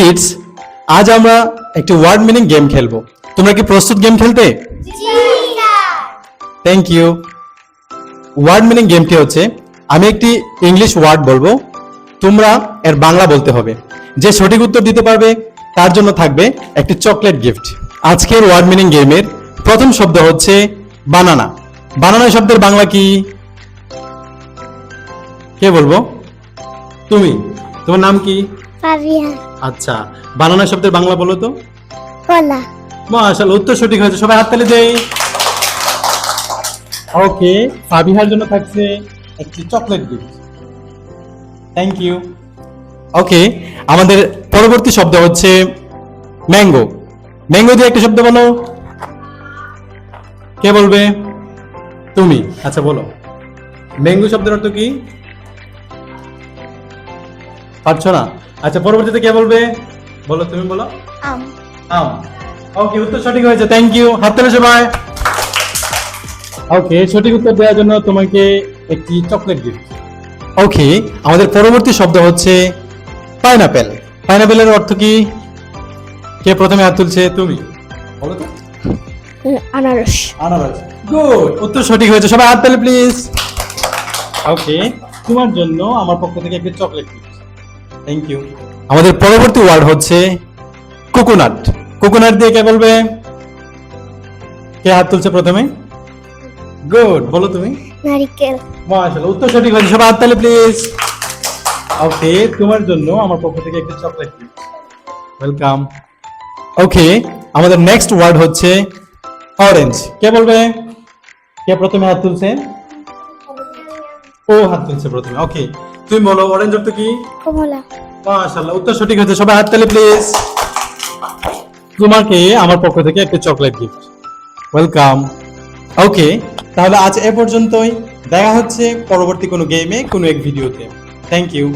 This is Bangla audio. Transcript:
কিডস আজ আমরা একটি ওয়ার্ড মিনিং গেম খেলব। তোমরা কি প্রস্তুত গেম খেলতে? থ্যাংক ইউ ওয়ার্ড মিনিং গেমটি হচ্ছে, আমি একটি ইংলিশ ওয়ার্ড বলব, তোমরা এর বাংলা বলতে হবে। যে সঠিক উত্তর দিতে পারবে, তার জন্য থাকবে একটি চকলেট গিফট আজকের ওয়ার্ড মিনিং গেমের প্রথম শব্দ হচ্ছে বানানা বানানা শব্দের বাংলা কি? কে বলব? তুমি। তোমার নাম কি? আচ্ছা বানানা শব্দের বাংলা বলো তো। কলা মাশাআল্লাহ উত্তর সঠিক হয়েছে সবাই হাততালি দেই। ওকে ফাবিহার জন্য থাকছে একটি chocolate gift thank you okay আমাদের পরবর্তী শব্দ হচ্ছে ম্যাঙ্গো। ম্যাঙ্গো দিয়ে একটা শব্দ বলো কে বলবে? তুমি। আচ্ছা বলো। ম্যাঙ্গো শব্দের অর্থ কি? পারছ না? আচ্ছা পরবর্তীতে কে বলবে? বলো তুমি বলো। আম। আম। ওকে উত্তর সঠিক হয়েছে থ্যাংক ইউ হাত তালি সবাই ওকে সঠিক উত্তর দেওয়ার জন্য তোমাকে একটি চকলেট গিফট ওকে আমাদের পরবর্তী শব্দ হচ্ছে পাইনাপেল পাইনাপেলের অর্থ কি? কে প্রথমে হাত তুলছে? তুমি। বলো তো। আনারস। আনারস। গুড উত্তর সঠিক হয়েছে। সবাই হাত তালি প্লিজ ওকে তোমার জন্য আমার পক্ষ থেকে একটি চকলেট গিফট থ্যাংক ইউ আমাদের পরবর্তী ওয়ার্ড হচ্ছে কোকোনাট কোকোনাট দিয়ে কে বলবে? কে হাত তুলছে প্রথমে? গুড বলো তুমি। নারিকেল। মাশাআল্লাহ উত্তর সঠিক হয়েছে। সবাই হাত তালি প্লিজ ওকে তোমার জন্য আমার পক্ষ থেকে একটি চকলেট ওয়েলকাম ওকে আমাদের নেক্সট ওয়ার্ড হচ্ছে অরেঞ্জ কে বলবে? কে প্রথমে হাত তুলছে? ও হাত তুলছে প্রথমে ওকে তুমি বলো অরেঞ্জ অর্থ কি? কমলা। মাশাআল্লাহ উত্তর সঠিক হয়েছে সবাই হাত তালি প্লিজ তোমাকে আমার পক্ষ থেকে একটা চকলেট গিফট ওয়েলকাম ওকে তাহলে আজ এ পর্যন্তই। দেখা হচ্ছে পরবর্তী কোনো গেমে কোনো এক ভিডিওতে থ্যাংক ইউ